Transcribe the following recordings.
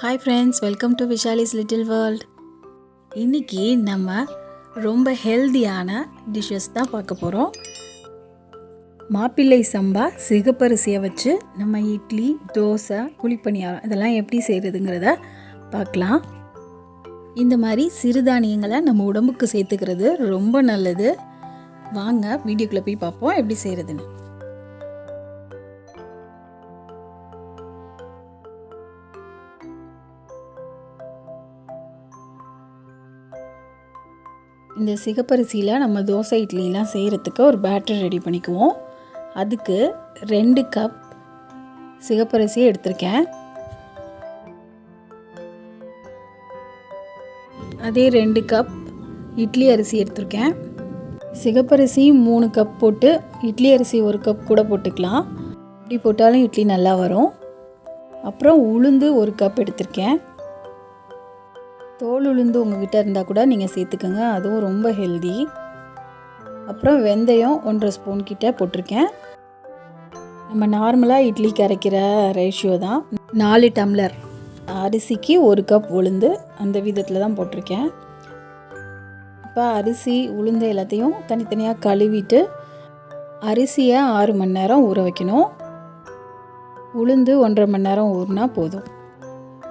Hi friends welcome to Vishali's little world இன்றைக்கி நம்ம ரொம்ப ஹெல்தியான டிஷ்ஷஸ் தான் பார்க்க போகிறோம் மாப்பிள்ளை சம்பா சிகப்பரிசியை வச்சு நம்ம இட்லி தோசை குழிப்பணியாரம் இதெல்லாம் எப்படி செய்கிறதுங்கிறத பார்க்கலாம். இந்த மாதிரி சிறுதானியங்களை நம்ம உடம்புக்கு சேர்த்துக்கிறது ரொம்ப நல்லது. வாங்க வீடியோக்குள்ளே போய் பார்ப்போம் எப்படி செய்கிறதுன்னு இந்த சிகப்பரிசியில் நம்ம தோசை இட்லிலாம் செய்கிறதுக்கு ஒரு பேட்டர் ரெடி பண்ணிக்குவோம். அதுக்கு ரெண்டு கப் சிகப்பரிசியை எடுத்திருக்கேன். அதே ரெண்டு கப் இட்லி அரிசி எடுத்திருக்கேன். சிகப்பரிசி மூணு கப் போட்டு இட்லி அரிசி ஒரு கப் கூட போட்டுக்கலாம். இப்படி போட்டாலும் இட்லி நல்லா வரும். அப்புறம் உளுந்து ஒரு கப் எடுத்திருக்கேன். தோல் உளுந்து உங்ககிட்ட இருந்தால் கூட நீங்கள் சேர்த்துக்கோங்க. அதுவும் ரொம்ப ஹெல்தி அப்புறம் வெந்தயம் ஒன்றரை ஸ்பூன் கிட்ட போட்டிருக்கேன். நம்ம நார்மலாக இட்லி கரைக்கிற ரேஷியோ தான். நாலு டம்ளர். அரிசிக்கு ஒரு கப் உளுந்து அந்த விதத்தில் தான் போட்டிருக்கேன். இப்போ அரிசி உளுந்து எல்லாத்தையும் தனித்தனியாக கழுவிட்டு அரிசியை ஆறு மணி நேரம் ஊற வைக்கணும். உளுந்து ஒன்றரை மணி நேரம் ஊறினா போதும்.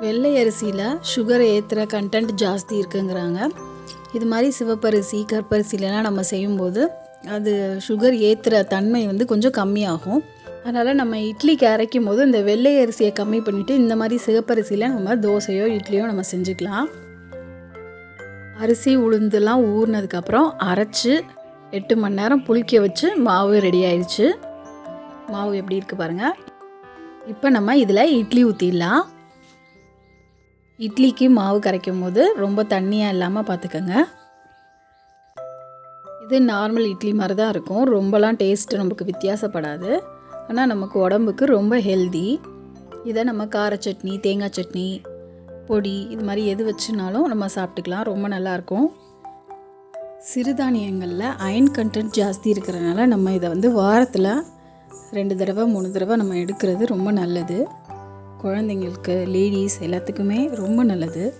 வெள்ளை அரிசியில் சுகர் ஏற்றுற கண்டென்ட் ஜாஸ்தி இருக்குங்கிறாங்க. இது மாதிரி சிவப்பரிசி கற்பரிசிலலாம் நம்ம செய்யும்போது அது சுகர் ஏற்றுற தன்மை வந்து கொஞ்சம் கம்மியாகும். அதனால் நம்ம இட்லிக்கு அரைக்கும் போது இந்த வெள்ளை அரிசியை கம்மி பண்ணிவிட்டு இந்த மாதிரி சிவப்பரிசியில் நம்ம தோசையோ இட்லியோ நம்ம செஞ்சுக்கலாம். அரிசி உளுந்துலாம் ஊறினதுக்கப்புறம் அரைச்சி எட்டு மணி நேரம் புளிக்க வச்சு மாவு ரெடி ஆயிடுச்சு. மாவு எப்படி இருக்குது பாருங்கள் இப்போ நம்ம இதில் இட்லி ஊற்றிடலாம் இட்லிக்கு மாவு கரைக்கும் போது ரொம்ப தண்ணியாக இல்லாமல் பார்த்துக்கோங்க இது நார்மல் இட்லி மாதிரி தான் இருக்கும். ரொம்பலாம் டேஸ்ட்டு நமக்கு வித்தியாசப்படாது. ஆனால் நமக்கு உடம்புக்கு ரொம்ப ஹெல்தி இதை நம்ம கார சட்னி தேங்காய் சட்னி பொடி இது மாதிரி எது வச்சுனாலும் நம்ம சாப்பிட்டுக்கலாம். ரொம்ப நல்லாயிருக்கும் சிறுதானியங்களில் அயன் கண்டென்ட் ஜாஸ்தி இருக்கிறனால நம்ம இதை வந்து வாரத்தில் ரெண்டு தடவை மூணு தடவை நம்ம எடுக்கிறது ரொம்ப நல்லது. குழந்தைங்களுக்கு லேடிஸ் எல்லாத்துக்குமே ரொம்ப நல்லது.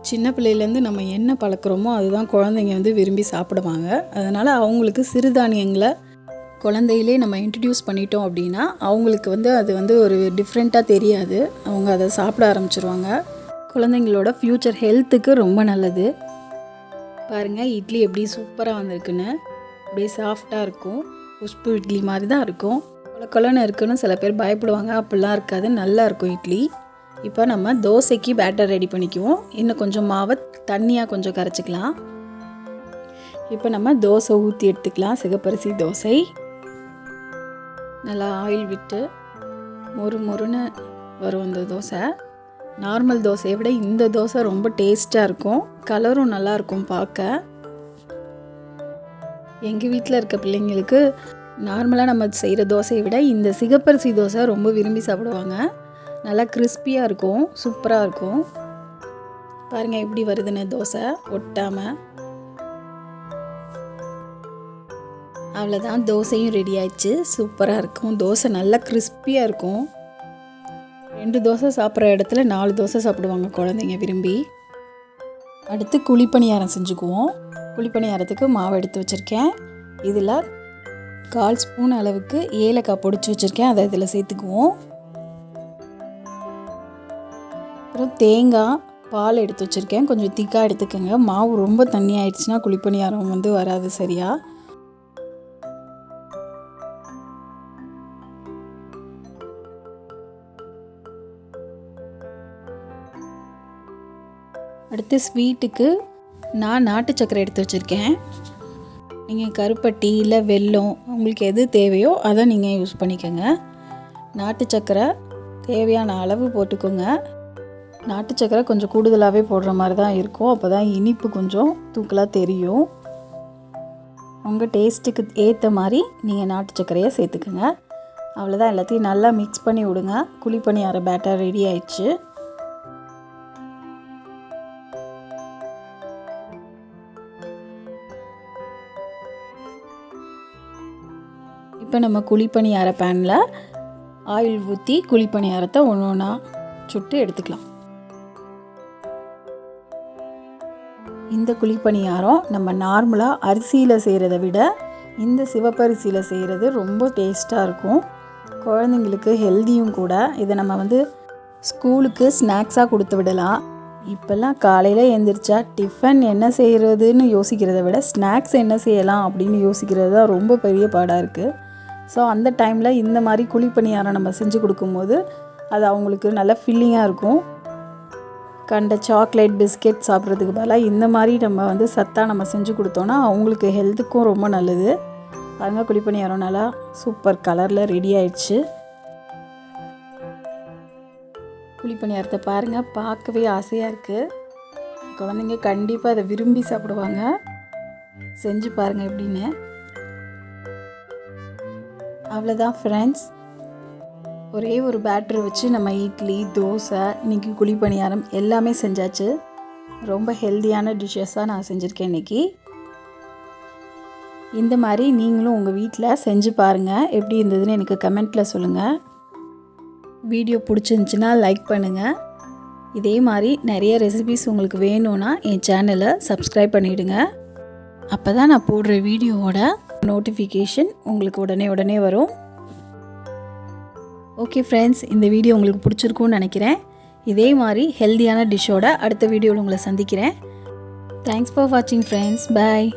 சின்ன பிள்ளையிலேருந்து நம்ம என்ன பழக்கிறோமோ அதுதான் குழந்தைங்க வந்து விரும்பி சாப்பிடுவாங்க. அதனால் அவங்களுக்கு சிறுதானியங்களை குழந்தையிலே நம்ம இன்ட்ரடியூஸ் பண்ணிட்டோம் அப்படின்னா அவங்களுக்கு வந்து அது வந்து ஒரு டிஃப்ரெண்ட்டாக தெரியாது. அவங்க அதை சாப்பிட ஆரம்பிச்சிருவாங்க. குழந்தைங்களோட ஃப்யூச்சர் ஹெல்த்துக்கு ரொம்ப நல்லது. பாருங்கள் இட்லி எப்படி சூப்பராக வந்திருக்குன்னு. அப்படியே சாஃப்டாக இருக்கும். உஷ்பு இட்லி மாதிரி தான் இருக்கும். கொலன்னு இருக்குன்னு சில பேர் பயப்படுவாங்க. அப்படிலாம் இருக்காது. நல்லா இருக்கும் இட்லி. இப்போ நம்ம தோசைக்கு பேட்டர் ரெடி பண்ணிக்குவோம். இன்னும் கொஞ்சம் மாவை தண்ணியாக கொஞ்சம் கரைச்சிக்கலாம். இப்போ நம்ம தோசை ஊற்றி எடுத்துக்கலாம். சிகப்பரிசி தோசை. நல்லா ஆயில் விட்டு மொறு மொறுன்னு வரும் அந்த தோசை. நார்மல் தோசையை விட இந்த தோசை ரொம்ப டேஸ்ட்டாக இருக்கும். கலரும் நல்லாயிருக்கும் பார்க்க. எங்கள் வீட்டில் இருக்க பிள்ளைங்களுக்கு நார்மலாக நம்ம செய்கிற தோசையை விட இந்த சிகப்பரிசி தோசை ரொம்ப விரும்பி சாப்பிடுவாங்க. நல்லா கிறிஸ்பியாக இருக்கும் சூப்பராக இருக்கும். பாருங்கள் எப்படி வருதுன்னு தோசை ஒட்டாமல் அவ்வளோதான் தோசையும் ரெடி ஆயிடுச்சு. சூப்பராக இருக்கும். தோசை நல்லா கிறிஸ்பியாக இருக்கும். ரெண்டு தோசை சாப்பிட்ற இடத்துல நாலு தோசை சாப்பிடுவாங்க குழந்தைங்க விரும்பி. அடுத்து குழிப்பணியாரம் செஞ்சுக்குவோம். குழிப்பணியாரத்துக்கு மாவு எடுத்து வச்சுருக்கேன். இதில் கால் ஸ்பூன் அளவுக்கு ஏலக்காய் பொடிச்சு வச்சுருக்கேன். அதை இதில் சேர்த்துக்குவோம். அப்புறம் தேங்காய் பால் எடுத்து வச்சுருக்கேன். கொஞ்சம் திக்காக எடுத்துக்கோங்க. மாவு ரொம்ப தண்ணி ஆயிடுச்சுன்னா குழிப்பணியாரம் வந்து வராது சரியா? அடுத்து ஸ்வீட்டுக்கு நான் நாட்டு சக்கரை எடுத்து வச்சுருக்கேன். நீங்கள் கருப்பட்டி இல்லை வெல்லம் உங்களுக்கு எது தேவையோ அதை நீங்கள் யூஸ் பண்ணிக்கோங்க. நாட்டு சக்கரை தேவையான அளவு போட்டுக்கோங்க. நாட்டு சக்கரை கொஞ்சம் கூடுதலாகவே போடுற மாதிரி தான் இருக்கும். அப்போ தான் இனிப்பு கொஞ்சம் தூக்கலாக தெரியும். உங்கள் டேஸ்ட்டுக்கு ஏற்ற மாதிரி நீங்கள் நாட்டு சக்கரையை சேர்த்துக்கோங்க. அவ்வளோதான் எல்லாத்தையும் நல்லா மிக்ஸ் பண்ணி விடுங்க. குழி பணியார பேட்டர் ரெடி ஆயிடுச்சு. இப்போ நம்ம குழிப்பணியார பேனில் ஆயில் ஊற்றி குழிப்பணியாரத்தை ஒன்று ஒன்றா சுட்டு எடுத்துக்கலாம். இந்த குழிப்பணியாரம் நம்ம நார்மலாக அரிசியில் செய்கிறத விட இந்த சிவப்பரிசியில் செய்கிறது ரொம்ப டேஸ்ட்டாக இருக்கும். குழந்தைங்களுக்கு ஹெல்த்தியும் கூட. இதை நம்ம வந்து ஸ்கூலுக்கு ஸ்நாக்ஸாக கொடுத்து விடலாம். இப்போல்லாம் காலையில் எழுந்திரிச்சா டிஃபன் என்ன செய்கிறதுன்னு யோசிக்கிறத விட ஸ்நாக்ஸ் என்ன செய்யலாம் அப்படின்னு யோசிக்கிறது தான் ரொம்ப பெரிய பாடாக இருக்குது ஸோ அந்த டைமில் இந்த மாதிரி குழிப்பணியாரம் நம்ம செஞ்சு கொடுக்கும்போது அது அவங்களுக்கு நல்லா ஃபில்லிங்காக இருக்கும். கண்ட சாக்லேட் பிஸ்கெட் சாப்பிட்றதுக்கு பதிலாக இந்த மாதிரி நம்ம வந்து சத்தாக நம்ம செஞ்சு கொடுத்தோன்னா அவங்களுக்கு ஹெல்த்துக்கும் ரொம்ப நல்லது. பாருங்க குழிப்பணியாரம் நல்லா சூப்பர் கலரில் ரெடி ஆயிடுச்சு. குழிப்பணியாரத்தை பாருங்கள் பார்க்கவே ஆசையாக இருக்குது குழந்தைங்க கண்டிப்பாக அதை விரும்பி சாப்பிடுவாங்க. செஞ்சு பாருங்கள் எப்படின்னு. அவ்வளோதான் ஃப்ரெண்ட்ஸ் ஒரே ஒரு பேட்டரை வச்சு நம்ம இட்லி தோசை இன்றைக்கி குழிப்பணியாரம் எல்லாமே செஞ்சாச்சு. ரொம்ப ஹெல்த்தியான டிஷ்ஷஸாக நான் செஞ்சுருக்கேன் இன்றைக்கி இந்த மாதிரி நீங்களும் உங்கள் வீட்டில் செஞ்சு பாருங்கள் எப்படி இருந்ததுன்னு எனக்கு கமெண்ட்டில் சொல்லுங்கள் வீடியோ பிடிச்சிருந்துச்சின்னா லைக் பண்ணுங்கள் இதே மாதிரி நிறைய ரெசிபிஸ் உங்களுக்கு வேணும்னா என் சேனலை சப்ஸ்கிரைப் பண்ணிவிடுங்க அப்போ தான் நான் போடுற வீடியோவோட நோட்டிஃபிகேஷன் உங்களுக்கு உடனே உடனே வரும். ஓகே ஃப்ரெண்ட்ஸ் இந்த வீடியோ உங்களுக்கு பிடிச்சிருக்கும்னு நினைக்கிறேன். இதே மாதிரி ஹெல்த்தியான டிஷ்ஷோட அடுத்த வீடியோவில் உங்களை சந்திக்கிறேன். தேங்க்ஸ் ஃபார் வாட்சிங் ஃப்ரெண்ட்ஸ் பாய்